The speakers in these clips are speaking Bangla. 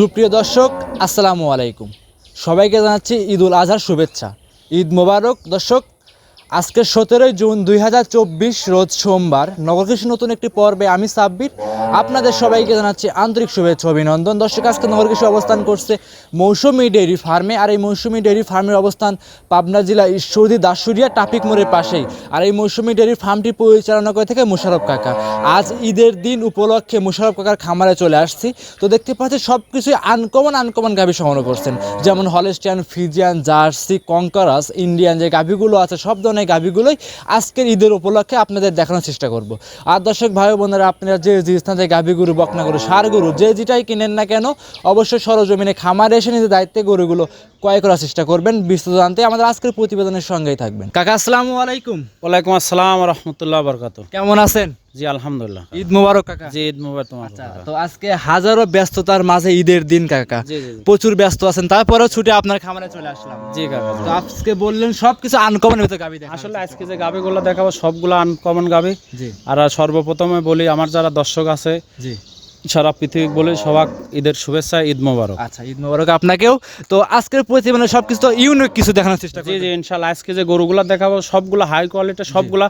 সুপ্রিয় দর্শক আসসালামু আলাইকুম। সবাইকে জানাচ্ছি ঈদ উল আজহার শুভেচ্ছা। ঈদ মোবারক দর্শক আজকে সতেরোই জুন দুই হাজার চব্বিশ, রোজ সোমবার। নগরকৃষি নতুন একটি পর্বে আমি সাব্বির। আপনাদের সবাইকে জানাচ্ছি আন্তরিক শুভেচ্ছা অভিনন্দন। দর্শক, আজকে নগরকৃষি অবস্থান করছে মৌসুমি ডেয়ারি ফার্মে, আর এই মৌসুমি ডেয়ারি ফার্মের অবস্থান পাবনা জেলা ঈশ্বরদী দাসুরিয়া টাপিক মোড়ের পাশেই। আর এই মৌসুমি ডেয়ারি ফার্মটি পরিচালনা করে থেকে মুশারফ কাকা। আজ ঈদের দিন উপলক্ষে মুশারফ কাকার খামারে চলে আসছি। তো দেখতে পাচ্ছি সব কিছুই আনকমন আনকমন গাভী সংগ্রহ করছেন। যেমন হলেস্টিয়ান, ফিজিয়ান, জার্সি, কঙ্কারাস, ইন্ডিয়ান যে গাভীগুলো আছে, সব ধরনের গাভীগুলোই আজকের ঈদের উপলক্ষে আপনাদের দেখানোর চেষ্টা করব। আর দর্শক ভাই বোনেরা, আপনারা যে যে স্থান থেকে গাভী গরু বকনা গরু সার গরু, যে যেটাই কিনেন না কেন, অবশ্যই সরজমিনে খামারে এসে নিজের দায়িত্বে গরুগুলো ক্রয় করার চেষ্টা করবেন বিস্তারিত জানতে। আমাদের আজকের প্রতিবেদনের সঙ্গেই থাকবেন। কাকা আসসালামু আলাইকুম। ওয়ালাইকুম আসসালাম রহমতুল্লাহ বরকাত কেমন আছেন? জি আলহামদুলিল্লাহ। ঈদ মোবারক কাকা। জি ঈদ মুবারক। তোমার আচ্ছা তো আজকে হাজারো ব্যস্ততার মাঝে ঈদের দিন কাকা। প্রচুর ব্যস্ত আছেন তারপরেও ছুটে আপনার খামারে চলে আসলাম। জি কাকা। তো আজকে বললেন সবকিছু আনকমন ভিতরে গাবি দেখা আসলে আজকে যে গাবিগুলো দেখাবো সবগুলো আনকমন গাবি জি। আর সর্বপ্রথমে বলি আমার যারা দর্শক আছে জি। সারা পৃথিবী বলে সবাক ঈদের শুভেচ্ছা ঈদ মোবারক। আচ্ছা ঈদ মোবারক আপনাকেও। তো আজকের প্রতিবেদনে সবকিছু তো ইউনিক কিছু দেখানোর চেষ্টা জি করি জি ইনশাল্লাহ আজকে যে গরুগুলা দেখাবো সবগুলো হাই কোয়ালিটি সবগুলা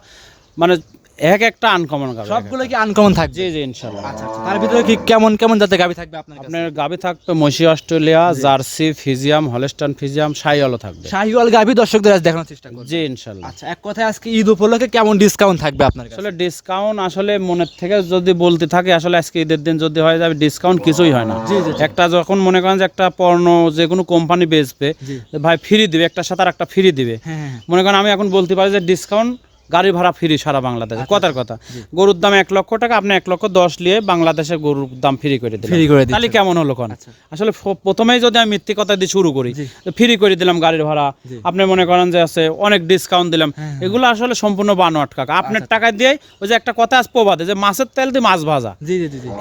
মানে এক একটা আনকমন গাবি। সবগুলো কি আনকমন থাকবে? জি জি ইনশাল্লাহ। আচ্ছা আচ্ছা। তার ভিতরে কি কেমন কেমন জাতের গাবি থাকবে আপনার আপনার গাবি থাকবে মসি অস্ট্রেলিয়া জার্সি ফিজিয়াম হলেস্টান ফিজিয়াম সাইওয়ালও থাকবে। শাহিওয়াল গাবি দর্শকদের আজ দেখানোর চেষ্টা করবে। জি ইনশাল্লাহ। আচ্ছা এক কথায় আজকে ঈদ উপলক্ষে কেমন ডিসকাউন্ট থাকবে আপনার কাছে? আসলে ডিসকাউন্ট আসলে মনের থেকে যদি বলতে থাকে আসলে আজকে ঈদের দিন যদি হয় যাবে ডিসকাউন্ট কিছুই হয় না। জি, জি, জি। একটা যখন মনে করেন যে একটা পণ্য যে কোনো কোম্পানি বেচবে ভাই ফ্রি দিবে একটা সাথে আর একটা ফ্রি দিবে। হ্যাঁ হ্যাঁ মনে করেন আমি এখন বলতে পারি যে ডিসকাউন্ট গাড়ি ভাড়া ফ্রি সারা বাংলাদেশে। আচ্ছা, কথার কথা। গরুর দাম এক লক্ষ টাকা আপনি এক লক্ষ দশ নিয়ে বাংলাদেশের গরুর দাম ফ্রি করে দিলেন। ফ্রি করে। তাহলে কেমন হলো কোন? আচ্ছা। আসলে প্রথমেই যদি আমি মিথ্যে কথা দিয়ে শুরু করি ফ্রি করে দিলাম গাড়ির ভাড়া। আপনি মনে করেন যে আছে অনেক ডিসকাউন্ট দিলাম। হ্যাঁ, এগুলো আসলে সম্পূর্ণ বানোয়াট কাকা আপনার টাকা দিয়ে ওই যে একটা কথা আজ প্রবাদে যে মাছের তেল দিয়ে মাছ ভাজা।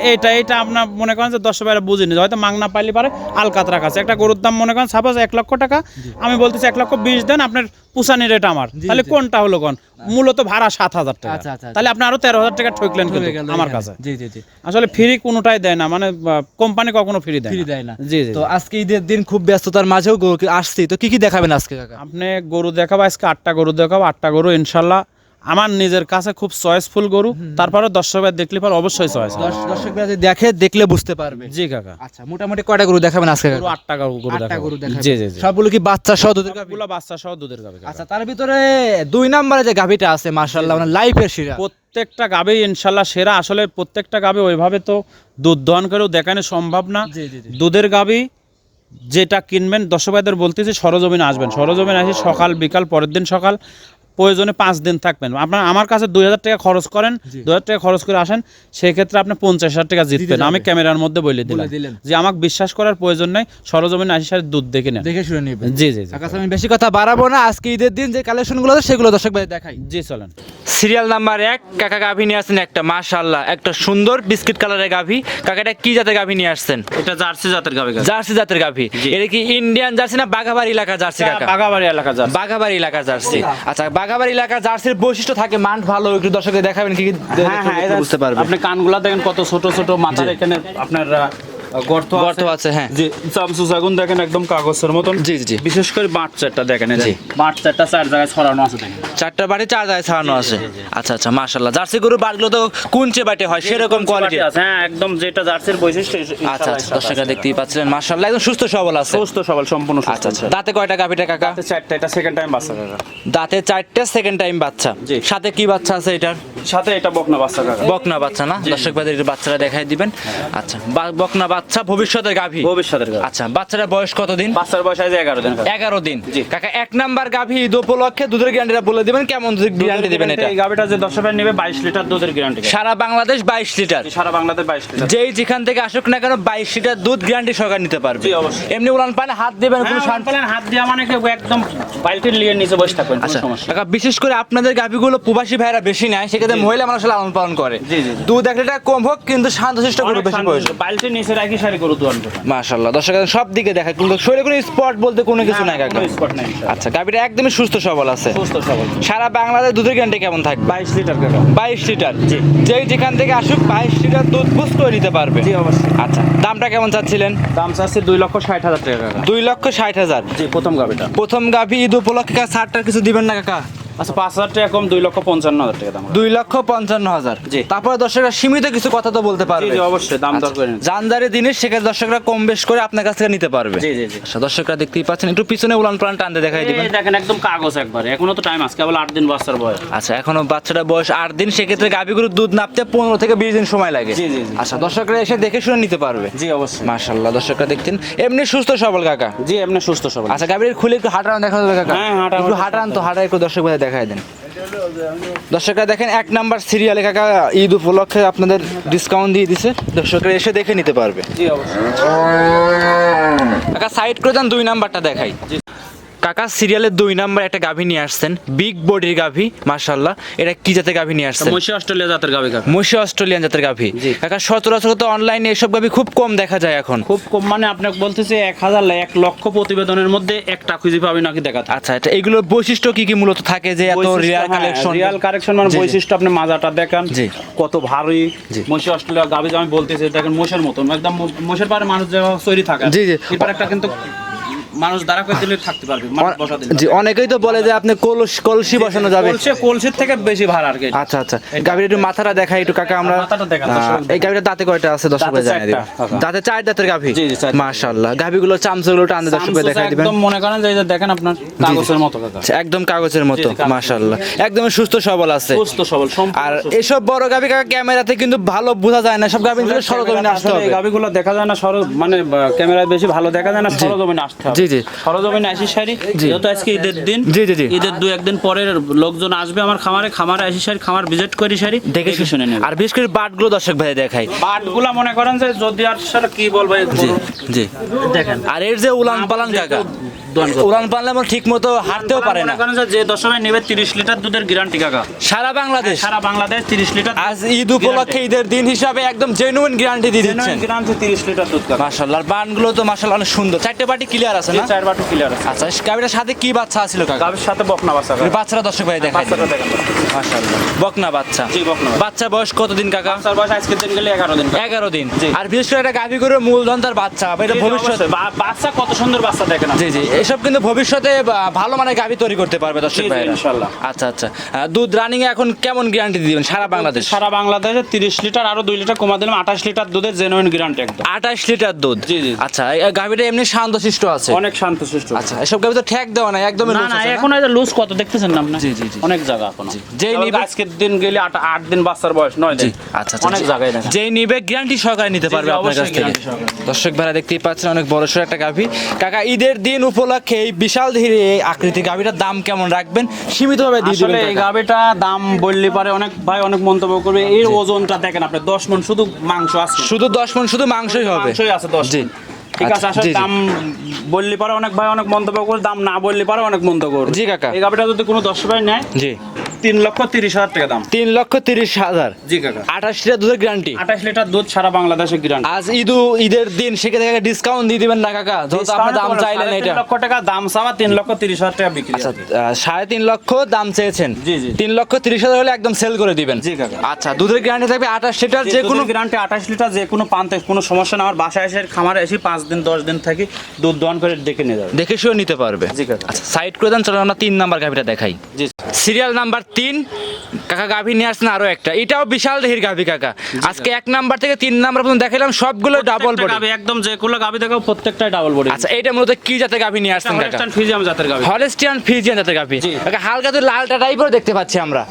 এইটা এইটা আপনার মনে করেন যে দশ বাইরে বুঝিনি হয়তো মাংনা পাইলে পারে আলকাতরা কাছে একটা গরুর দাম মনে করেন সাপোজ এক লক্ষ টাকা আমি বলতেছি এক লক্ষ বিশ দেন আপনার পুষানি রেট আমার। তাহলে কোনটা হলো কোন? মূলত ভাড়া সাত হাজার টাকা। আচ্ছা, আচ্ছা, তাহলে আপনি আরও তেরো হাজার টাকা ঠকলেন আমার কাছে। জি জি জি। আসলে ফ্রি কোনোটাই দেয় না মানে কোম্পানি কখনো ফ্রি দেয় ফ্রি দেয় না। জি জি তো আজকে ঈদের দিন খুব ব্যস্ততার মাঝেও গরু আসছি। তো কি কি দেখাবেন আজকে আপনি গরু দেখাবো আজকে আটটা গরু দেখাবো আটটা গরু ইনশাল্লাহ। আমার নিজের কাছে খুব চয়েসফুল গরু তারপরে দর্শক ভাই দেখলে পর অবশ্যই চয়েস দর্শ- দর্শকরা যদি দেখে দেখলে বুঝতে পারবে। জি কাকা। আচ্ছা মোটামুটি কয়টা গরু দেখাবেন আজকে গরু? আটটা গরু গরু দেখাবো। দেখাবেন জি জি জি। সবগুলো কি বাচ্চা সহ দুধের গাভী? সবগুলা বাচ্চা সহ দুধের গাবে আচ্ছা তার ভিতরে দুই নম্বরে যে গাভিটা আছে মার্শাল্লাহ মানে লাইফের শিরা প্রত্যেকটা গাবে ইনশাল্লাহ সেরা। আসলে প্রত্যেকটা গাবে ওইভাবে তো দুধ দহন করেও দেখানো সম্ভব না। দুধের গাবি যেটা কিনবেন দর্শকভাইদের বলতেছি সরজমিনে আসবেন। সরজমিনে আসি সকাল বিকাল পরের দিন সকাল। প্রয়োজনে পাঁচ দিন থাকবেন। আপনার আমার কাছে দুই হাজার টাকা খরচ করেন দুই হাজার টাকা খরচ করে আসেন সেক্ষেত্রে আপনি পঞ্চাশ হাজার টাকা জিতবেন। আমি ক্যামেরার মধ্যে বলে দিলাম। দিলেন। যে আমাকে বিশ্বাস করার প্রয়োজন নেই সরজমিনে আসি সাথে দুধ দেখে নেন। দেখে শুনে নিবেন। জি জি কাকা আমি বেশি কথা বাড়াবো না। আজকে ঈদের দিন যে কালেকশনগুলো আছে সেগুলো দর্শক ভাই দেখাই। জি চলেন। সিরিয়াল নাম্বার এক কাকা গাভী নিয়ে আসছেন একটা মাশাল্লাহ একটা সুন্দর বিস্কিট কালারের গাভী। কাকাটা কি জাতের গাভী নিয়ে আসছেন? এটা জার্সি জাতের গাবে জার্সি জাতের গাভী। এটা কি ইন্ডিয়ান জার্সি না বাঘাবাড়ি এলাকা জার্সি কাকা? বাগাবাড়ি এলাকা জার্সি। বাঘাবাড়ি এলাকা জার্সি। আচ্ছা বাঘাবাড়ি এলাকার জার্সির বৈশিষ্ট্য থাকে মান ভালো একটু দর্শকদের দেখাবেন কি কি হ্যাঁ হ্যাঁ বুঝতে পারবেন আপনি কানগুলা দেখেন কত ছোট ছোট মাথার এখানে আপনার গর্ত গর্ত আছে, হ্যাঁ। জি চামচু জাগুন দেখেন একদম কাগজের মতন। জি, জি। বিশেষ করে বাট চারটা দেখেন জি। বাট চারটা চার জায়গায় ছড়ানো আছে দেখেন। চারটা বাড়ি চার জায়গায় ছাড়ানো আছে। আচ্ছা আচ্ছা জার্সি গরু বাড়িগুলো তো কুঞ্চে বাটে হয় সেরকম কোয়ালিটি আছে হ্যাঁ একদম যেটা জার্সির বৈশিষ্ট্য আচ্ছা আচ্ছা দর্শকরা দেখতেই পাচ্ছিলেন একদম সুস্থ সবল আছে। সুস্থ সবল সম্পূর্ণ সুস্থ আচ্ছা আচ্ছা দাঁতে কয়টা গাভিটা কাকা। চারটা এটা সেকেন্ড টাইম বাচ্চা কাকা। দাঁতে চারটে সেকেন্ড টাইম বাচ্চা। জি। সাথে কি বাচ্চা আছে এটার? সাথে এটা বকনা বাচ্চা কাকা। বকনা বাচ্চা না? দর্শক ভাইদের বাচ্চারা দেখাই দিবেন। আচ্ছা বা- বকনা বাচ্চা ভবিষ্যতের গাভী? ভবিষ্যতের আচ্ছা বাচ্চাটার বয়স কতদিন? বাচ্চার বয়স আছে এগারো দিন কাকা। এগারো দিন। জি। কাকা এক নাম্বার গাভী ঈদ উপলক্ষে দুধের গ্যারান্টিটা বলে দিবেন কেমন দুধের গ্যারান্টি দিবেন এটা? এই গাবিটা যে দশ টাকা নেবে বাইশ লিটার দুধের গ্যারান্টি সারা বাংলাদেশ বাইশ লিটার। সারা বাংলাদেশ বাইশ লিটার। যেই যেখান থেকে আসুক না কেন বাইশ লিটার দুধ গ্যারান্টি সরকার নিতে পারবে। জি, অবশ্যই। এমনি উলান পানে হাত দেবেন কোনো হ্যাঁ, পালেন হাত দিয়ে মানে কেউ একদম বালতির লিয়ে নিচে বসে থাকবেন কোনো আচ্ছা সমস্যা কাকা বিশেষ করে আপনাদের গাভীগুলো প্রবাসী ভাইরা বেশি নেয় সেক্ষেত্রে মহিলা মানুষ লালন পালন করে। দুধ এক লিটার কম হোক কিন্তু শান্তশিষ্ট গরু বেশি প্রয়োজন। বালতির নিচে একই সারি গরু দোয়ান করে। মাশাল্লাহ দর্শক সব দিকে দেখা কিন্তু শরীরে কোনো স্পট বলতে কোনো কিছু নাই কাকা। স্পট নাই আচ্ছা গাভীটা একদমই সুস্থ সবল আছে। সুস্থ সবল। সারা বাংলাদেশ দুধের গ্যারান্টি কেমন থাকবে? বাইশ লিটার কাকা। বাইশ লিটার? জি। যেই যেখান থেকে আসুক বাইশ লিটার দুধ বুঝ করে নিতে পারবে। জি অবশ্যই। আচ্ছা দামটা কেমন চাচ্ছিলেন? দাম চাচ্ছে দুই লক্ষ ষাট হাজার টাকা কাকা। দুই লক্ষ ষাট হাজার। জি প্রথম গাবিটা প্রথম গাভী ঈদ উপলক্ষে ছাড়টার কিছু দিবেন না কাকা? আচ্ছা পাঁচ হাজার টাকা কম দুই লক্ষ পঞ্চান্ন হাজার টাকা দাম। দুই লক্ষ পঞ্চান্ন হাজার। জি। তারপরে দর্শকরা সীমিত কিছু কথা তো বলতে পারবে। অবশ্যই দাম দর করে জানদারি জিনিস সেখানে দর্শকরা কম বেশ করে আপনার কাছ থেকে নিতে পারবে। জি জি জি। আচ্ছা দর্শকরা দেখতেই পাচ্ছেন একটু পিছনে উলান প্লান টানতে দেখাই দিবেন। দেখেন একদম কাগজ একবারে। এখনও তো টাইম আছে কেবল আট দিন বাচ্চার বয়স। আচ্ছা এখনও বাচ্চাটা বয়স আট দিন সেক্ষেত্রে গাভীগুলোর দুধ নাপতে পনেরো থেকে বিশ দিন সময় লাগে। জি, জি। আচ্ছা দর্শকরা এসে দেখে শুনে নিতে পারবে। জি অবশ্যই। মাশাল্লাহ দর্শকরা দেখতেন। এমনি সুস্থ সবল কাকা? জি এমনি সুস্থ সবল। আচ্ছা গাভীর খুলে একটু হাঁটানো দেখা যাবে কাকা। হ্যাঁ, হাঁটা- একটু হাঁটান তো হাঁটা একটু দর্শক ভাই দেখাই দেন। দর্শকরা দেখেন এক নাম্বার সিরিয়ালে কাকা ঈদ উপলক্ষে আপনাদের ডিসকাউন্ট দিয়ে দিছে। দর্শকরা এসে দেখে নিতে পারবে। কাকা সাইড করে দেন দুই নাম্বারটা দেখাই। কাকা সিরিয়ালের দুই নাম্বার একটা গাভী নিয়ে আসছেন। বিগ বডির গাভী মাশাল্লাহ এটা কি জাতের গাভী নিয়ে আসছেন? মসি অস্ট্রেলিয়া জাতের কাকা। মসি অস্ট্রেলিয়ান জাতের গাভী। কাকা সচরাচর তো অনলাইনে এসব গাভী খুব কম দেখা যায় এখন। খুব কম মানে আপনাকে বলতেছে এক হাজার এক লক্ষ প্রতিবেদনের মধ্যে একটা খুঁজে পাবি নাকি দেখাতে। আচ্ছা এটা এগুলোর বৈশিষ্ট্য কি কি মূলত থাকে যে এত রিয়াল কালেকশন রিয়াল কালেকশন মানে। বৈশিষ্ট্য আপনি মাজাটা দেখেন জি। কত ভারী। মসি অস্ট্রেলিয়া গাভী যে আমি বলতেছি দেখেন মোষের মতন একদম মোষের পারে মানুষ যেভাবে তৈরি থাকে জি, জি। একটা কিন্তু মানুষ দাঁড়া করে দিলে থাকতে পারবে জি অনেকেই তো বলে যে আপনি কলস কলসি বসানো যাবে। কলসি কলসির থেকে বেশি ভার আর কি আচ্ছা আচ্ছা। গাভীর একটু মাথাটা দেখাই একটু কাকা আমরা এই গাভীটা দাঁতে কয়টা আছে? দাঁতে জানিয়ে দিবেন দাঁতে। চার দাঁতের গাভী? মাশাআল্লাহ। গাভীগুলো চামচগুলো সামসুসা দেখাই দিবেন। একদম মনে করেন যে দেখেন আপনার কাগজের মতো কাকা। আচ্ছা, একদম কাগজের মতো মাশাআল্লাহ। একদম সুস্থ সবল আছে। সুস্থ সবল আর। এসব বড় গাভী কাকা ক্যামেরাতে কিন্তু ভালো বোঝা যায় না। সব গাভী কিন্তু সরজমিনে আসতে হবে। গাভিগুলো দেখা যায় না সর মানে ক্যামেরায় বেশি ভালো দেখা যায় না সরজমিনে আসতে হবে। জি, জি। সরজমিন আসি সারি যেহেতু আজকে ঈদের দিন জি, জি, জি। ঈদের দু একদিন পরে লোকজন আসবে আমার খামারে খামারে আসি সারি খামার ভিজিট করি সারি দেখে শুনে নেবে। আর বিশেষ করে বাটগুলো দর্শক ভাই দেখাই। বাটগুলো মনে করেন যে যদি আর কি বলব জি জি। দেখেন আর এর যে উলান পালান কাকা। করবে। উলান আমার ঠিক মতো হাঁটতেও পারে না। যে যে দশমে নেবে তিরিশ লিটার দুধের গ্যারান্টি কাকা। সারা বাংলাদেশ। সারা বাংলাদেশ তিরিশ লিটার আজ ঈদ উপলক্ষে ঈদের দিন হিসাবে একদম জেনুইন গ্যারান্টি দিয়ে দিচ্ছেন। গ্যারান্টি তিরিশ লিটার দুধ কাকা। মাশাআল্লাহ বানগুলো তো মাশাআল্লাহ অনেক সুন্দর। চারটে বাটি ক্লিয়ার আছে না? চার বাটু ক্লিয়ার আছে। আচ্ছা গাবিটার সাথে কি বাচ্চা আছিল কাকা? গাভির সাথে বকনা বাচ্চা। বাচ্চারা দর্শক ভাই দেখাই মাশাআল্লাহ বকনা বাচ্চা। জি বকনা বাচ্চা। বয়স কতদিন কাকা? বাচ্চার বয়স আজকের দিন গেলে এগারো দিন। এগারো দিন। আর বিশেষ করে এটা গাভি করে মূলধন তার বাচ্চা এটা ভবিষ্যৎ বাচ্চা কত সুন্দর বাচ্চা দেখেন। জি জি এসব কিন্তু ভবিষ্যতে ভালো মানে গাভি তৈরি করতে পারবে দর্শক ভাই ইনশাল্লাহ। আচ্ছা আচ্ছা। দুধ রানিং এখন কেমন গ্যারান্টি দিবেন সারা বাংলাদেশ? সারা বাংলাদেশে তিরিশ লিটার আরও দুই লিটার কমা দিলাম আঠাশ লিটার দুধের জেনুইন গ্যারান্টি একদম। আঠাশ লিটার দুধ? জি, জি। আচ্ছা এই গাভিটা এমনি শান্তশিষ্ট আছে? অনেক শান্ত সুষ্ঠু আচ্ছা এসব গাভি তো ঠেক দেওয়া নাই একদমই না না এখন এই যে লুজ কত দেখতেছেন না আপনি? জি, জি, জি। অনেক জায়গা এখন। যেই নিবে- আজকের দিন গেলে আট আট দিন বাচ্চার বয়স নয় জি দিন। আচ্ছা আচ্ছা অনেক জায়গায় দেখেন যেই নিবে গ্যারান্টি সহকারে নিতে পারবে আপনার কাছ থেকে। দর্শক ভাইরা দেখতেই পাচ্ছেন অনেক বড় সড় একটা গাভি। কাকা ঈদের দিন উপলক্ষে এই বিশাল ধীরে এই আকৃতি গাভিটার দাম কেমন রাখবেন? সীমিতভাবে দিয়ে দিবেন এই। গাভিটা দাম বললে পারে অনেক ভাই অনেক মন্তব্য করবে। এর ওজনটা দেখেন আপনি দশ মন শুধু মাংস আছে। শুধু দশ মন শুধু মাংসই হবে। মাংসই আছে দশ জি। মণ। ঠিক আছে আচ্ছা, আসলে জি, জি। দাম বললে পারে অনেক ভাই অনেক মন্তব্য করে দাম না বললে পারে অনেক মন্তব্য করবে। জি, কাকা। এই গাভিটা যদি কোনো দশ ভাই নেয় জি। তিন লক্ষ তিরিশ হাজার টাকা দাম। তিন লক্ষ তিরিশ হাজার। জি কাকা। আঠাশ লিটার দুধের গ্যারান্টি আঠাশ লিটার দুধ সারা বাংলাদেশে গ্রান্ট আজ ঈদ ঈদের দিন সেক্ষেত্রে ডিসকাউন্ট দিয়ে দিবেন না কাকা। যেহেতু আপনি দাম চাইলেন এটা। লক্ষ টাকা দাম চাওয়া তিন লক্ষ তিরিশ হাজার টাকা বিক্রি আচ্ছা সাড়ে তিন লক্ষ দাম চেয়েছেন। জি, জি। তিন লক্ষ তিরিশ হাজার হলে একদম সেল করে দিবেন। জি, কাকা। আচ্ছা দুধের গ্যারান্টি থাকবে আঠাশ লিটার যে কোনো গ্রান্টে আঠাশ লিটার যে কোনো পান্তে কোনো সমস্যা না আমার বাসায় এসে খামারে এসে পাঁচ দিন দশ দিন থাকি দুধ দোয়ান করে ডেকে নিয়ে যাবে। দেখে শুয়ে নিতে পারবে। জি, কাকা। আচ্ছা সাইড করে দেন চলো আমরা তিন নাম্বার গাভিটা দেখাই। জি। সিরিয়াল নাম্বার তিন। কাকা গাভি নিয়ে আসছেন আরও একটা। এটাও বিশাল দেহির গাভি কাকা। আজকে এক নাম্বার থেকে তিন নাম্বার পর্যন্ত দেখালাম সবগুলো ডাবল বডি গাভী একদম যে কোনো গাভি দেখো প্রত্যেকটাই ডাবল বডি আচ্ছা এটা মূলত কি জাতের গাভি নিয়ে আসছেন কাকা? হলস্টাইন ফিজিয়াম জাতের গাভি। হলেস্টিয়ান ফিজিয়ান জাতের গাভি। কাকা হালকা তো লালটা টাইপের দেখতে পাচ্ছি আমরা।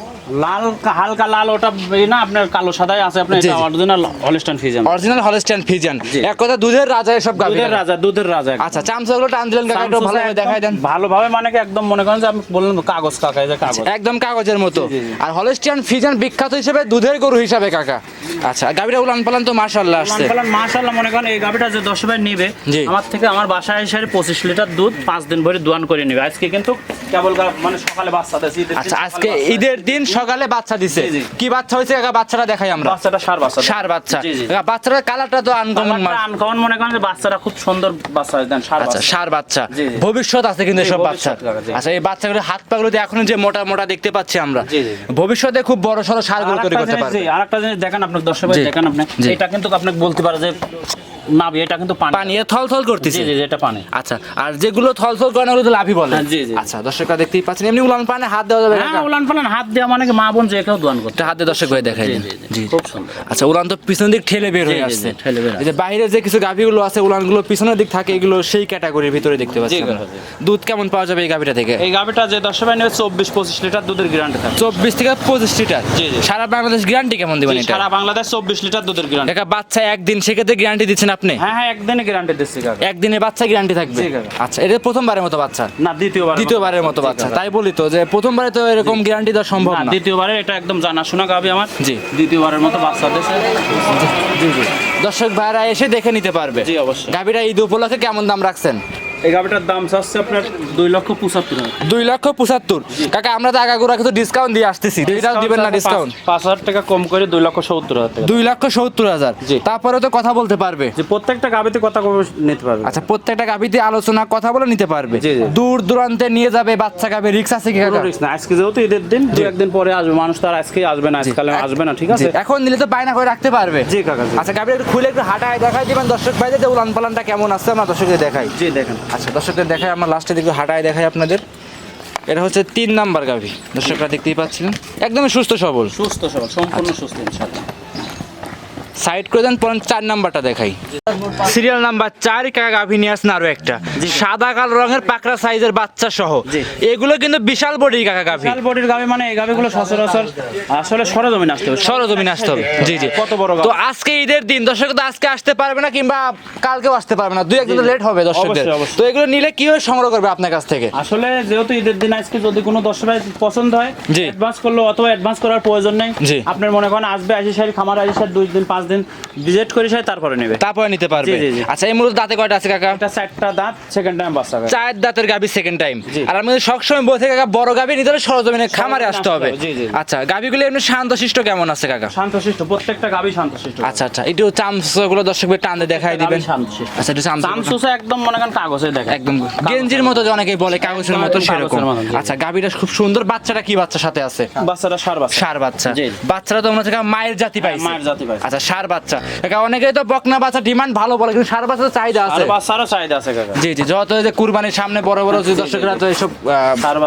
লাল হালকা লাল ওটা না আপনার কালো সাদাই আছে আপনার এটা original Holstein Friesian original Holstein Friesian এক কথা দুধের রাজা এসব গাভি দুধের রাজা দুধের রাজা। আচ্ছা চামচাগুলো টানছিলেন কাকা একটু ভালোভাবে দেখাই দেন। ভালোভাবে মানে কি একদম মনে করেন যে আমি বললাম কাগজ কাকা এই যে কাগজ। একদম কাগজের মতো। আর হলেস্টিয়ান ফিজিয়ান বিখ্যাত হিসেবে দুধের গরু হিসাবে কাকা। আচ্ছা গাভিটা উলান পালান তো মাশাআল্লাহ আসছে। মাশাল্লাহ মনে করেন এই গাভিটা যে দশ ভাই নিবে। আমার থেকে আমার বাসায় এসে পঁচিশ লিটার দুধ পাঁচ দিন ভরে দোয়ান করে নিবে। আজকে কিন্তু কেবল মানে সকালে বাচ্চা দিয়েছি আচ্ছা আজকে ঈদের দিন সকালে বাচ্চা দিছে। কি বাচ্চা হয়েছে? কাকা বাচ্চাটা দেখাই আমরা। বাচ্চাটা সার বাচ্চা। সার বাচ্চা। বাচ্চাটার কালারটা তো আনকমন আনকমন মনে করেন যে বাচ্চাটা খুব সুন্দর বাচ্চা দেন সার আচ্ছা বাচ্চা। সার বাচ্চা। ভবিষ্যৎ আছে কিন্তু সব বাচ্চা আচ্ছা এই বাচ্চাগুলো হাত পাগুলো এখন যে মোটা মোটা দেখতে পাচ্ছি আমরা। ভবিষ্যতে খুব বড় সড়ো সারগুলো তৈরি করতে পারবে। আরেকটা জিনিস দেখেন আপনি দর্শক দেখেন আপনি। এটা কিন্তু আপনাকে বলতে পারে যে নাবি এটা কিন্তু পানি। পানি এ থল থল করতেছে। জি জি, এটা পানি। আচ্ছা আর যেগুলো থল থল করে না ওগুলো তো লাভই বলে। হ্যাঁ, জি, জি। আচ্ছা দর্শকরা দেখতেই পাচ্ছেন এমনি উলান পানে হাত দেওয়া যাবে হ্যাঁ উলান পালান হাত দেওয়া মানে কি মা বোন যে কেউ দোয়ান করতে হাতে দর্শক ভাই দেখাই জি, খুব সুন্দর। আচ্ছা উলান তো পিছন দিক ঠেলে বের হয়ে আসছে। ঠেলে বের যে বাইরে যে কিছু গাভীগুলো আছে উলানগুলো পিছনের দিক থাকে এগুলো সেই ক্যাটাগরির ভিতরে দেখতে পাচ্ছি। দুধ কেমন পাওয়া যাবে এই গাভীটা থেকে? এই গাভিটা যে দশ ভাই নেবে চব্বিশ পঁচিশ লিটার দুধের গ্যারান্টি থাকে চব্বিশ থেকে পঁচিশ লিটার? জি। সারা বাংলাদেশ গ্যারান্টি কেমন দিবেন এটা? সারা বাংলাদেশ চব্বিশ লিটার দুধের গ্যারান্টি দেখা বাচ্চা একদিন সেক্ষেত্রে গ্যারান্টি দিচ্ছেন আপনি? হ্যাঁ হ্যাঁ একদিনে গ্যারান্টি দিচ্ছি একদিনে বাচ্চা গ্যারান্টি থাকবে? আচ্ছা এটা প্রথমবারের মতো বাচ্চা? না দ্বিতীয়বার দ্বিতীয়বারের মতো বাচ্চা তাই বলি তো যে প্রথমবারে তো এরকম গ্যারান্টি দেওয়া সম্ভব না দ্বিতীয়বারে এটা একদম জানাশোনা গাবি আমার। জি। দ্বিতীয়বারের মতো বাচ্চা দিয়েছে জি জি দর্শক ভাইরা এসে দেখে নিতে পারবে। জি, অবশ্যই। গাভীরা ঈদ উপলক্ষে কেমন দাম রাখছেন? এই দাম চাচ্ছে আপনার দুই লক্ষ পঁচাত্তর দুই লক্ষ পঁচাত্তর। কাকা আমরা তো আগাগোড়া কিন্তু ডিসকাউন্ট দিয়ে আসতেছি। এটাও দিবেন না ডিসকাউন্ট পাঁচ- পাঁচ হাজার টাকা কম করে দুই লক্ষ সত্তর হাজার দুই লক্ষ সত্তর হাজার। তারপরে তো কথা বলতে পারবে। যে প্রত্যেকটা কথা নিতে পারবে। আচ্ছা প্রত্যেকটা আলোচনা কথা বলে নিতে পারবে। দূর দূরান্তে নিয়ে যাবে বাচ্চা গাভী রিক্স আছে কি কাকা? risk না আজকে যেহেতু ঈদের দিন দু একদিন পরে আসবে। মানুষ তো আর আজকেই আসবে না আজকালে আসবে না ঠিক আছে? এখন নিলে তো বায়না করে রাখতে পারবে। জি কাকা জি। আচ্ছা গাভী একটু খুলে একটু হাঁটায় দেখাই দিবেন। দর্শক ভাইদের উলান পালানটা কেমন আছে আমরা দর্শকদের দেখাই। জি দেখেন। আচ্ছা দর্শকদের দেখায় আমার লাস্টে দেখব হাঁটায় দেখাই আপনাদের। এটা হচ্ছে তিন নাম্বার গাভী। দর্শকরা দেখতেই পাচ্ছিলেন। একদমই সুস্থ সবল। সুস্থ সবল সম্পূর্ণ সুস্থ ইনশাআল্লাহ। সাইড করে দেন পরেন চার নাম্বারটা দেখাই। সিরিয়াল নাম্বার চার কাকা গাভী নিয়ে আসছেন আরও একটা সাদা কালো রঙের পাকড়া সাইজের বাচ্চা সহ। এগুলো কিন্তু বিশাল বডি কাকা গাভী বিশাল বডির গাভি মানে এই গাভিগুলো সচরাচর আসলে সরজমিন আসতে হবে। সরজমিন আসতে হবে। জি জি। কত বড় তো আজকে ঈদের দিন দর্শক তো আজকে আসতে পারবে না কিংবা কালকেও আসতে পারবে না। দুই একদিন। লেট হবে দর্শকদের। তো এগুলো নিলে কীভাবে সংগ্রহ করবে আপনার কাছ থেকে? আসলে যেহেতু ঈদের দিন আজকে যদি কোনো ভাই পছন্দ হয়। অ্যাডভান্স করল অথবা অ্যাডভান্স করার প্রয়োজন নেই। আপনার মনে করেন আসবে আসি সারি খামার আসি সারি দুই দিন পাঁচ দিন ভিজিট করে সারি তারপরে নেবে। তারপরে নিতে পারবে। আচ্ছা এই মূলত দাঁতে কয়টা আছে কাকা? এটা চারটা দাঁত সেকেন্ড টাইম বাচ্চা। চার দাঁতের গাভি সেকেন্ড টাইম আর আমি সবসময় বলতে কাকা বড় গাভি নিতে হলে সরজমিনে খামারে আসতে হবে। আচ্ছা গাভিগুলো এমনি শান্তশিষ্ট কেমন আছে কাকা? শান্তশিষ্ট প্রত্যেকটা গাভি শান্তশিষ্ট। আচ্ছা আচ্ছা একটু চামচগুলো দর্শকদের টানে দেখাই দিবেন। আচ্ছা একটু চামচ চামচুসে একদম মনে করেন কাগজে দেখে একদম। গেঞ্জির মতো যে অনেকেই বলে কাগজের মতো সেরকম। আচ্ছা গাভিটা খুব সুন্দর। বাচ্চাটা কি বাচ্চার সাথে আছে? বাচ্চাটা সার বাচ্চা। সার বাচ্চা। জি। বাচ্চারা তো মনে হচ্ছে মায়ের জাতি পাইছে। মায়ের জাতি পাইছে। আচ্ছা সার বাচ্চা। কাকা অনেকেই তো বকনা বাচ্চা ডিমান্ড ভালো বলে কিন্তু সার বাচ্চা চাহিদা আছে। বাচ্চারও চাহিদা আছে কাকা। জি জি যত এই যে কুরবানির সামনে বড় বড় যে দর্শকরা তো এসব সার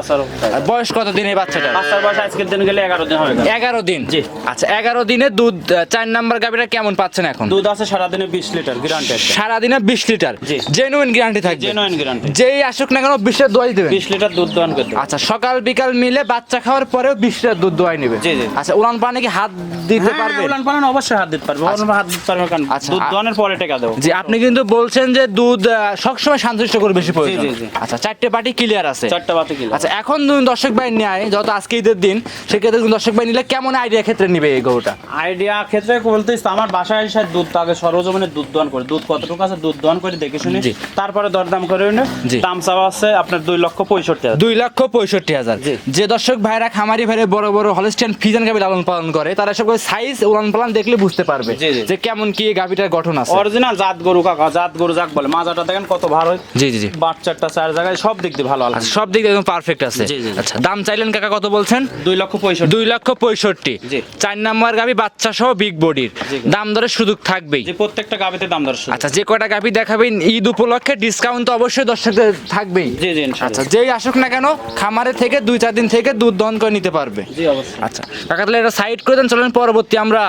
বয়স কত দিন এই বাচ্চাটা বাচ্চার বয়স আজকের দিন গেলে এগারো দিন হবে কাকা। এগারো দিন? জি। আচ্ছা এগারো দিনে দুধ চার নাম্বার গাভিটা কেমন পাচ্ছেন এখন? দুধ আছে সারাদিনে বিশ লিটার গ্যারান্টি আছে সারাদিনে বিশ লিটার? জি। জেনুইন গ্যারান্টি থাকবে? জেনুইন গ্যারান্টি যেই আসুক না কেন বিশের দোয়াই দেবেন। বিশ লিটার দুধ দহন করতে। আচ্ছা সকাল বিকাল মিলে বাচ্চা খাওয়ার পরেও বিশ লিটার দুধ দোয়াই নেবে। জি, জি। আচ্ছা উলান পানে কি হাত দিতে হ্যাঁ, পারবে? উলান পালান অবশ্যই হাত দিতে পারবে। ওলান হাত দিতে পারবে কারণ। আচ্ছা, দুধ আ- পরে টাকা দেবো। জি আপনি কিন্তু বলছেন যে দুধ সবসময় সন্তুষ্ট করে বেশি প্রয়োজন। আচ্ছা চারটে ক্লিয়ার আছে। চারটা আচ্ছা এখন দর্শক ভাই নেয় যত আজকে ঈদের দিন সেক্ষেত্রে দর্শক ভাই নিলে কেমন আইডিয়া ক্ষেত্রে নিবে এই গরুটা? আইডিয়া ক্ষেত্রে বলতেই তো আমার বাসায় এসে দুধ আগে সরজমিনে দুধ দহন করে। দুধ কতটুকু আছে দুধ দহন করে দেখে শুনে। তারপরে দরদাম করে দাম চাওয়া আছে আপনার দুই লক্ষ পঁয়ষট্টি হাজার। দুই লক্ষ পঁয়ষট্টি হাজার। যে দর্শক ভাইরা খামারি ভাইরে বড় বড় হলস্টিয়ান ফিজান গাভি লালন পালন করে তারা সব সাইজ উলান পালন দেখলে বুঝতে পারবে। জি। যে কেমন কি গাভিটার গঠন আছে। অরিজিনাল জাত গরু কাকা জাত গরু যাক বলে। মাজাটা দেখেন কত ভালো। হয় জি জি জি। বাচ্চাটা চার জায়গায় সব দিক দিয়ে ভালো আচ্ছা আলহামদুলিল্লাহ সব দিক দিয়ে একদম পারফেক্ট আছে। আচ্ছা দাম চাইলেন কাকা কত বলছেন? দুই লক্ষ পঁয়ষট্টি। দুই লক্ষ পঁয়ষট্টি। জি। চার নাম্বার গাভি বাচ্চা সহ বিগ বডির দাম দরের সুযোগ থাকবেই। যে প্রত্যেকটা গাবিতে দাম দর্শক আচ্ছা যে কয়টা গাভি দেখাবেন ঈদ উপলক্ষে ডিসকাউন্ট তো অবশ্যই দর্শকদের থাকবেই। জি জি ইনশাআল্লাহ। আচ্ছা যেই আসুক না কেন খামারে থেকে দুই চার দিন থেকে দুধ দহন করে নিতে পারবে। জি অবশ্যই। আচ্ছা কাকা তাহলে এটা সাইড করে দেন চলেন পরবর্তী আমরা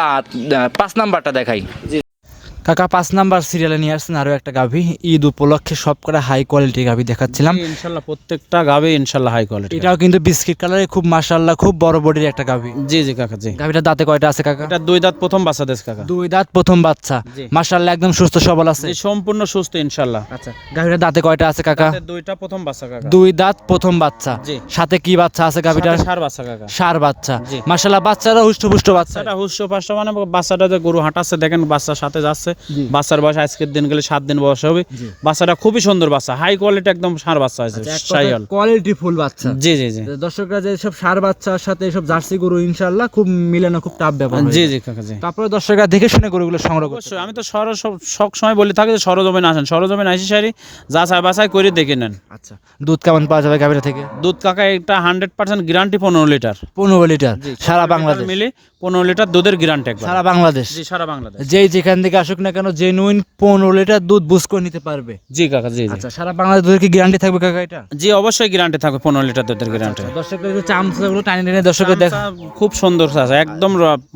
পাঁচ নাম্বারটা দেখাই। কাকা পাঁচ নাম্বার সিরিয়ালে নিয়ে আসছেন আরও একটা গাভি। ঈদ উপলক্ষে সব করে হাই কোয়ালিটি গাভি দেখাচ্ছিলাম। ইনশাল্লাহ প্রত্যেকটা গাবে ইনশাল্লাহ হাই কোয়ালিটি এটাও কিন্তু বিস্কিট কালারে খুব মাশাআল্লাহ খুব বড় বডির একটা গাভি। জি জি কাকা জি। গাভিটা দাঁতে কয়টা আছে কাকা? এটা দুই দাঁত প্রথম বাচ্চা দেশ কাকা। দুই দাঁত প্রথম বাচ্চা। জি। মাশাআল্লাহ একদম সুস্থ সবল আছে। সম্পূর্ণ সুস্থ ইনশাল্লাহ। আচ্ছা গাভিটা দাঁতে কয়টা আছে কাকা? দুইটা প্রথম বাচ্চা কাকা। দুই দাঁত প্রথম বাচ্চা। জি। সাথে কি বাচ্চা আছে গাভিটার? সার বাচ্চা কাকা। সার বাচ্চা। জি। মাশাআল্লাহ হুষ্ট পুষ্ট বাচ্চা। এটা হুস্য পাঁচটা মানে বাচ্চাটা যে গরু হাঁটাচ্ছে দেখেন বাচ্চার সাথে যাচ্ছে। বাচ্চার বয়স আজকের দিন গেলে সাত দিন বয়স হবে। বাচ্চাটা খুবই সুন্দর বাচ্চা। হাই কোয়ালিটি একদম সার বাচ্চা আছে সাইয়াল কোয়ালিটি ফুল বাচ্চা। জি জি জি। দর্শকরা যে সব সার বাচ্চার সাথে সব জার্সি গরু ইনশাল্লাহ খুব মিলানো খুব টাফ ব্যাপার জি জি কাকা জি। তারপরে দর্শকরা দেখে শুনে গরুগুলো সংগ্রহ করছে আমি তো সর সব সময় বলে থাকি যে সরজমিন আসেন। সরজমিন আসি সারি যাচাই বাছাই করে দেখে নেন। আচ্ছা দুধ কেমন পাওয়া যাবে গাভীরা থেকে? দুধ কাকা এটা হান্ড্রেড পার্সেন্ট গ্যারান্টি পনেরো লিটার। পনেরো লিটার সারা বাংলাদেশ। মিলে পনেরো লিটার দুধের গ্যারান্টি সারা বাংলাদেশ। সারা বাংলাদেশ। যেই যেখান থেকে আসুক না কেন জেনুইন পনেরো লিটার দুধ বুঝ করে নিতে পারবে? জি কাকা জি আচ্ছা সারা বাংলাদেশ দুধের কি গ্যারান্টি থাকবে কাকা এটা? জি অবশ্যই গ্যারান্টি থাকবে পনেরো লিটার দুধের গ্যারান্টি দর্শকদের চামচাগুলো টানি টেনে দর্শকদের দেখ খুব সুন্দর আছে একদম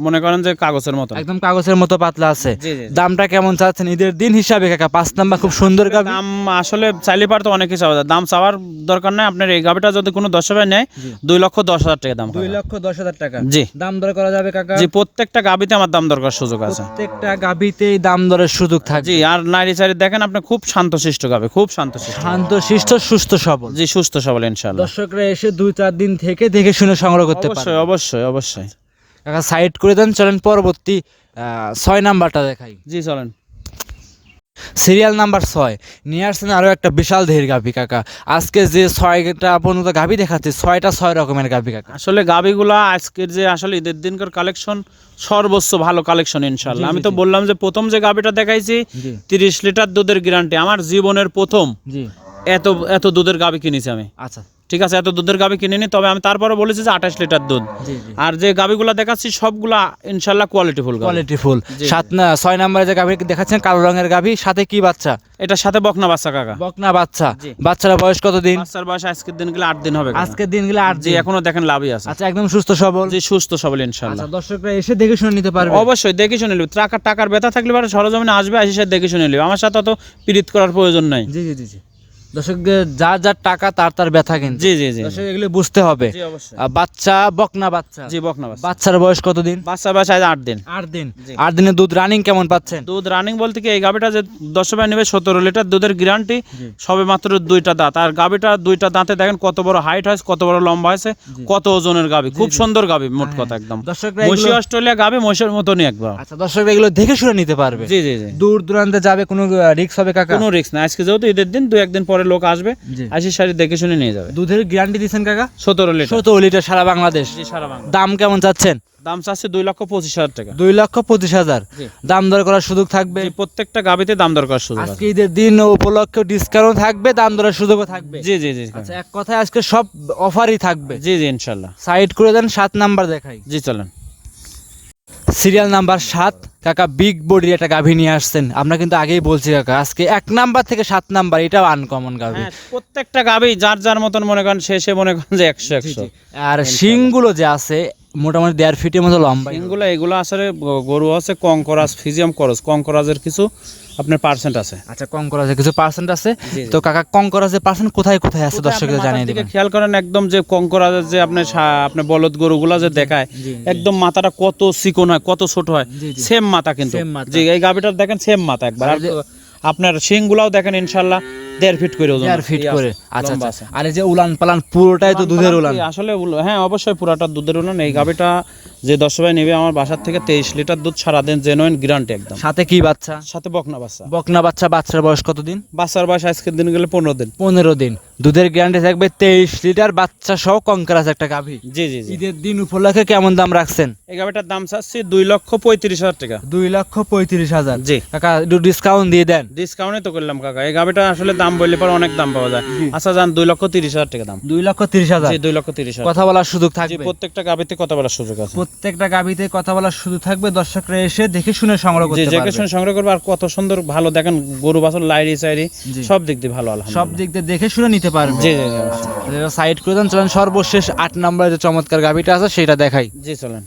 মনে করেন যে কাগজের মতো একদম কাগজের মতো পাতলা আছে। দামটা কেমন চাচ্ছেন? ঈদের দিন হিসাবে কাকা পাঁচ নাম্বার খুব সুন্দর গাভী। দাম আসলে চাইলে পার তো অনেক হবে দাম চাওয়ার দরকার নাই আপনার এই গাভিটা যদি কোনো হাজার নেয় দুই লক্ষ দশ হাজার টাকা দাম দুই লক্ষ দশ হাজার টাকা। জি। দাম দর করা যাবে কাকা? জি প্রত্যেকটা গাভিতে আমার দাম দরকার সুযোগ আছে। প্রত্যেকটা গাভীতেই দাম দরের সুযোগ থাকে জি আর নারী চারি দেখেন আপনি খুব শান্তশিষ্ট গাবে খুব শান্তশিষ্ট। শান্ত শিষ্ট সুস্থ সবল। জি সুস্থ সবল ইনশাল্লাহ দর্শকরা এসে দুই চার দিন থেকে দেখে শুনে সংগ্রহ করতে পারে অবশ্যই অবশ্যই অবশ্যই। কাকা সাইড করে দেন চলেন পরবর্তী আহ, ছয় নাম্বারটা দেখাই। জি চলেন। সিরিয়াল নাম্বার ছয়। নিয়ে আসছেন আরও একটা বিশাল ধের গাভী কাকা। আজকে যে ছয়টা পর্যন্ত গাভী দেখাচ্ছে ছয়টা ছয় রকমের গাভী কাকা। আসলে গাবিগুলা আজকের যে আসলে ঈদের দিনকার কালেকশন সর্বোচ্চ ভালো কালেকশন ইনশাল্লাহ আমি তো বললাম যে প্রথম যে গাভীটা দেখাইছি তিরিশ লিটার দুধের গ্যারান্টি আমার জীবনের প্রথম এত এত দুধের গাভী কিনেছি আমি। আচ্ছা। ঠিক আছে এত দুধের গাবি কিনিনি তবে আমি তারপরে বলেছি যে আঠাশ লিটার দুধ। আর যে গাবিগুলা দেখাচ্ছি সবগুলা ইনশাল্লাহ কোয়ালিটি ফুল কোয়ালিটি ফুল। সাত না ছয় নাম্বারে যে গাভী দেখাচ্ছেন কালো রঙের গাভী সাথে কি বাচ্চা? এটার সাথে বকনা বাচ্চা কাকা। বকনা বাচ্চা। বাচ্চারা বয়স কত দিন বাচ্চার বয়স আজকের দিন গেলে আট দিন হবে। আজকের দিনগুলো আট জি দিন। এখনও দেখেন লাভই আছে। আচ্ছা একদম সুস্থ সবল। জি সুস্থ সবল ইনশাল্লাহ। আচ্ছা দর্শকরা এসে দেখে শুনে নিতে পারবে। অবশ্যই দেখে শুনে নিবি। টাকার টাকার ব্যথা থাকলে পরে সরজমিনে আসবে আসি সে দেখে শুনে নিবি। আমার সাথে অত পীড়িত করার প্রয়োজন নাই। জি জি জি। দর্শক যার যার টাকা তার তার ব্যথা কিন্তু। জি জি জি দর্শক এগুলো বুঝতে হবে। বাচ্চা বকনা বাচ্চা। জি বকনা বাচ্চা। বাচ্চার বয়স কতদিন? বাচ্চার বয়স আজ আট দিন। আট দিন। আট দিনের দুধ রানিং কেমন পাচ্ছেন? দুধ রানিং বলতে কি এই গাবিটা যে দশ টাকা নেবে সতেরো লিটার দুধের গ্যারান্টি সবে মাত্র দুইটা দাঁত। আর গাবিটা দুইটা দাঁতে দেখেন কত বড় হাইট হয়েছে কত বড় লম্বা হয়েছে কত ওজনের গাবি খুব সুন্দর গাবি মোট কথা একদম। দর্শকরা মহিষী অস্ট্রেলিয়া গাবি মহিষের মতনই একবার। আচ্ছা দর্শকরা এগুলো দেখে শুনে নিতে পারবে। জি জি জি। দূর দূরান্তে যাবে কোনো রিক্স হবে কাকা? কোনো রিস্ক না আজকে যেহেতু ঈদের দিন দু একদিন পরে লোক আসবে। আসি শাড়ি দেখে শুনে নিয়ে যাবে। দুধের গ্যারান্টি দিচ্ছেন কাকা? সতেরো লিটার। সতেরো লিটার সারা বাংলাদেশ। সারা দাম কেমন চাচ্ছেন? দাম চাচ্ছে দুই লক্ষ পঁচিশ হাজার টাকা। দুই লক্ষ পঁচিশ হাজার। দাম দর করার সুযোগ থাকবে? প্রত্যেকটা গাবিতে দাম দরকার সুযোগ আজকে ঈদের দিন উপলক্ষে ডিসকাউন্ট থাকবে দাম দরের সুযোগও থাকবে। জি জি জি আচ্ছা এক কথায় আজকে সব অফারই থাকবে। জি জি ইনশাল্লাহ। সাইড করে দেন সাত নাম্বার দেখাই। জি চলেন। সিরিয়াল নাম্বার সাত। কাকা বিগ বডির একটা গাভী নিয়ে আসছেন। আমরা কিন্তু আগেই বলছি কাকা আজকে এক নাম্বার থেকে সাত নাম্বার এটাও আনকমন গাভী। হ্যাঁ, প্রত্যেকটা গাবি যার যার মতন মনে করেন শেষে মনে করেন যে একশো একশো। আর শিংগুলো যে আছে মোটামুটি দেড় ফিটের মতো লম্বা এগুলো এগুলো আসলে গরু আছে কঙ্করাজ ফিজিয়াম করস কঙ্করাজের কিছু আপনার পার্সেন্ট আছে। আচ্ছা কঙ্করাজে কিছু পার্সেন্ট আছে। তো কাকা কঙ্করাজের পার্সেন্ট কোথায় কোথায় আছে? দর্শকদের জানিয়ে দিবেন। খেয়াল করেন একদম যে কঙ্করাজের যে আপনার সা- আপনার বলদ গরুগুলা যে দেখায় একদম মাথাটা কত চিকন হয় কত ছোট হয়। সেম মাথা কিন্তু। জি এই গাভিটার দেখেন সেম মাথা একবার। আপনার আর গুলাও আপনার শিংগুলাও দেখেন ইনশাল্লাহ। দেড় ফিট করে ওজন দেড় ফিট করে। আচ্ছা আচ্ছা। আর এই যে উলান পালান পুরোটাই তো দুধের উলান? আসলে হ্যাঁ অবশ্যই পুরাটা দুধের উলান। এই গাবিটা যে দশ ভাই নেবে আমার বাসার থেকে তেইশ লিটার দুধ সারাদিন জেনুইন গ্যারান্টি একদম। সাথে কি বাচ্চা? সাথে বকনা বাচ্চা। বকনা বাচ্চা বাচ্চার বয়স কতদিন বাচ্চার বয়স আজকের দিন গেলে পনেরো দিন। পনেরো দিন। দুধের গ্যারান্টি থাকবে তেইশ লিটার বাচ্চা সহ কঙ্করাজ একটা গাভী। জি জি জি। ঈদের দিন উপলক্ষে কেমন দাম রাখছেন? এই গাবিটার দাম চাচ্ছি দুই লক্ষ পঁয়ত্রিশ হাজার টাকা। দুই লক্ষ পঁয়ত্রিশ হাজার। জি। কাকা একটু ডিসকাউন্ট দিয়ে দেন। ডিসকাউন্টে তো করলাম কাকা। এই গাবিটা আসলে দাম বললে পরে অনেক দাম পাওয়া যায়। আচ্ছা যান দুই লক্ষ তিরিশ হাজার টাকা দাম। দুই লক্ষ তিরিশ হাজার। দুই লক্ষ তিরিশ হাজার। কথা বলার সুযোগ থাকবে। প্রত্যেকটা গাবিতে কত বলার সুযোগ আছে। প্রত্যেকটা গাভীতে কথা বলার সুযোগ থাকবে। দর্শকরা এসে দেখে শুনে সংগ্রহ করতে পারবে। শুনে সংগ্রহ করবে। আর কত সুন্দর ভালো দেখেন গরু বাছর লাইরি চাইরি সব দিক দিয়ে ভালো সব দিক দিয়ে দেখে শুনে নিতে পারবে। জি জি সাইড করে দেন। চলেন সর্বশেষ আট নম্বরে যে চমৎকার গাভীটা আছে সেটা দেখাই। জি চলেন।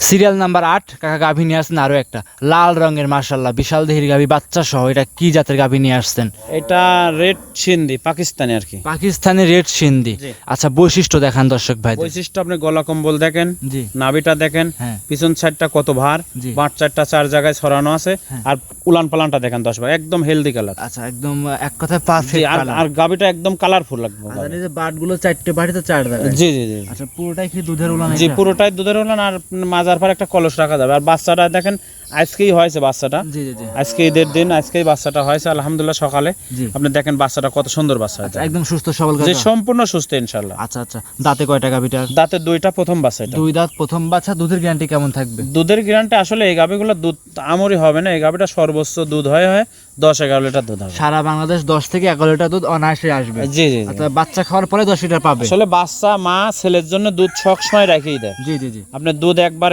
সিরিয়াল নাম্বার আট কাকা গাভী নিয়ে আসছেন আরও একটা। লাল রঙের মার্শাল্লাহ বিশাল দেহির গাভী বাচ্চা সহ এটা কি জাতের গাভী নিয়ে আসছেন? এটা রেড সিন্ধি পাকিস্তানি আর কি। পাকিস্তানি রেড সিন্ধি। আচ্ছা বৈশিষ্ট্য দেখান দর্শক ভাই বৈশিষ্ট্য আপনি গলা কম্বল দেখেন জি। নাভিটা দেখেন হ্যাঁ। পিছন সাইডটা কত ভার জি। বাট চারটা চার জায়গায় ছড়ানো আছে হ্যাঁ। আর উলান পালানটা দেখেন দশ বার একদম হেলদি কালার আচ্ছা একদম এক কথায় পারফেক্ট আর আর গাবিটা একদম কালারফুল লাগবে এই যে বাটগুলো চারটে বাড়িতে চার জায়গায়। জি জি জি আচ্ছা পুরোটাই কি দুধের উলান জি পুরোটাই দুধের উলান আর মাজার পর একটা কলস রাখা যাবে। আর বাচ্চাটা দেখেন আজকেই হয়েছে বাচ্চাটা। আজকে ঈদের দিন আজকেই বাচ্চাটা হয়েছে আলহামদুলিল্লাহ সকালে। আপনি দেখেন বাচ্চাটা কত সুন্দর বাচ্চা হয়েছে একদম সুস্থ সবল যে সম্পূর্ণ সুস্থ ইনশাল্লাহ আচ্ছা আচ্ছা। দাঁতে কয় টাকা বিটার দাঁতের দুইটা প্রথম বাচ্চা দুই দাঁত প্রথম বাচ্চা দুধের গ্যারান্টি কেমন থাকবে? দুধের গ্যারান্টি আসলে এই গাভিগুলো দুধ আমরই হবে না। এই গাভিটা সর্বোচ্চ দুধ হয় হয় দশ এগারো লিটার দুধ হবে। সারা বাংলাদেশ দশ থেকে এগারো লিটার দুধ অনায়াসে আসবে। জি জি বাচ্চা খাওয়ার পরে দশ লিটার পাবে। আসলে বাচ্চা মা ছেলের জন্য দুধ সব সময় রেখেই দেয়। জি জি জি। আপনি দুধ একবার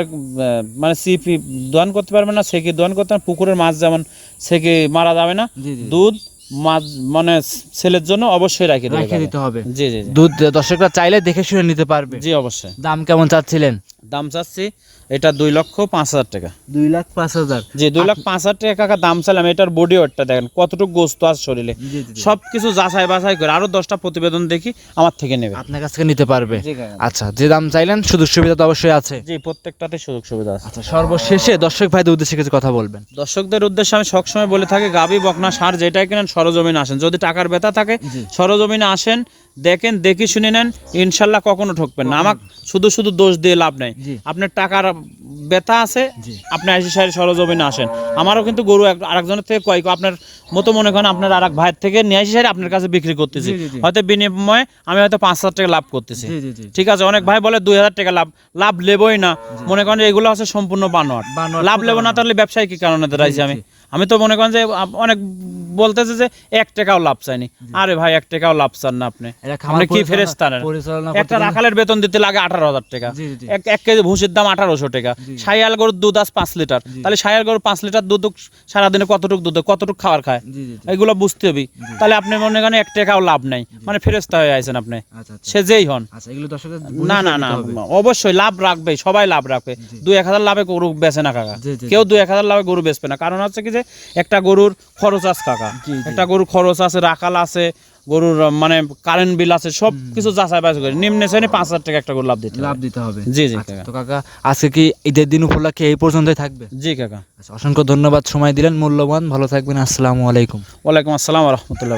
মানে সিপি দোয়ান করতে পারবেন না সেকে দোয়ান করতে পারবেন পুকুরের মাছ যেমন সেকে মারা যাবে না দুধ মাছ মানে ছেলের জন্য অবশ্যই রাখি রেখে দিতে হবে। জি জি জি। দুধ দর্শকরা চাইলে দেখে শুনে নিতে পারবে। জি অবশ্যই। দাম কেমন চাচ্ছিলেন? দাম চাচ্ছি এটা দুই লক্ষ পাঁচ হাজার টাকা। দুই লাখ পাঁচ হাজার। জি দুই লাখ পাঁচ হাজার টাকা কাকা দাম চাইলাম এটার বডি ওয়েটটা দেখেন কতটুকু গোস্ত আছে শরীরে। সব কিছু যাচাই বাছাই করে আরও দশটা প্রতিবেদন দেখি আমার থেকে নেবে। আপনার কাছ থেকে নিতে পারবে। আচ্ছা যে দাম চাইলেন সুযোগ সুবিধা তো অবশ্যই আছে। জি প্রত্যেকটাতে সুযোগ সুবিধা আছে। আচ্ছা সর্বশেষে দর্শক ভাইদের উদ্দেশ্যে কিছু কথা বলবেন। দর্শকদের উদ্দেশ্যে আমি সবসময় বলে থাকি গাবি বকনা সার যেটাই কিনেন সরজমিনে আসেন। যদি টাকার বেতা থাকে। সরজমিনে আসেন দেখেন দেখি শুনে নেন ইনশাল্লাহ কখনো ঠকবেন না। আমাকে শুধু শুধু দোষ দিয়ে লাভ নেই। আপনার টাকার বেতা আছে আপনি আইসি সারি সরজমিনে আসেন। আমারও কিন্তু গরু আরেকজনের থেকে কয় আপনার মতো মনে করেন আপনার আর এক ভাইয়ের থেকে নিয়ে আসি সারি আপনার কাছে বিক্রি করতেছি। হয়তো বিনিময়ে আমি হয়তো পাঁচ হাজার টাকা লাভ করতেছি। ঠিক আছে অনেক ভাই বলে দুই হাজার টাকা লাভ। লাভ লেবই না। মনে করেন এগুলো আছে সম্পূর্ণ বানোয়ার লাভ লেবো না তাহলে ব্যবসায় কি কারণে দাঁড়াইছি আমি? আমি তো মনে করেন যে অনেক বলতেছে যে এক টাকাও লাভ চাইনি। আরে ভাই এক টাকাও লাভ চান না আপনি। আপনি কি ফেরেস্তান একটা রাখালের বেতন দিতে লাগে আঠারো হাজার টাকা। এক এক কেজি ভুসির দাম আঠারোশো টাকা। সাইয়াল গরুর দুধ আজ পাঁচ লিটার। তাহলে সাইয়াল গরুর পাঁচ লিটার দুধ সারাদিনে কতটুকু দুধ কতটুকু খাবার খায়? এগুলো বুঝতে হবে। তাহলে আপনি মনে করেন এক টাকাও লাভ নাই। মানে ফেরেস্তা হয়ে আছেন আপনি। আচ্ছা আচ্ছা। সে যেই হন। আচ্ছা না না না অবশ্যই লাভ রাখবে সবাই লাভ রাখবে। দুই এক হাজার লাভে গরু বেচে না কাকা। কেউ দুই এক হাজার লাভে গরু বেচবে না। কারণ হচ্ছে কি যে একটা গরুর খরচ আছে কাকা। জি। একটা গরুর খরচ আছে রাখাল আছে গরুর মানে কারেন্ট বিল আছে সব কিছু যাচাই বাছাই করে। নিম্নে শ্রেণি পাঁচ হাজার টাকা একটা গরু লাভ দিতে লাভ দিতে হবে। জি জি আচ্ছা, কাকা। তো কাকা আজকে কি ঈদের দিন উপলক্ষে এই পর্যন্তই থাকবে? জি কাকা। আচ্ছা অসংখ্য ধন্যবাদ সময় দিলেন মূল্যবান। ভালো থাকবেন আসসালামু আলাইকুম। ওয়ালাইকুম আসসালাম রহমতুল্লাহ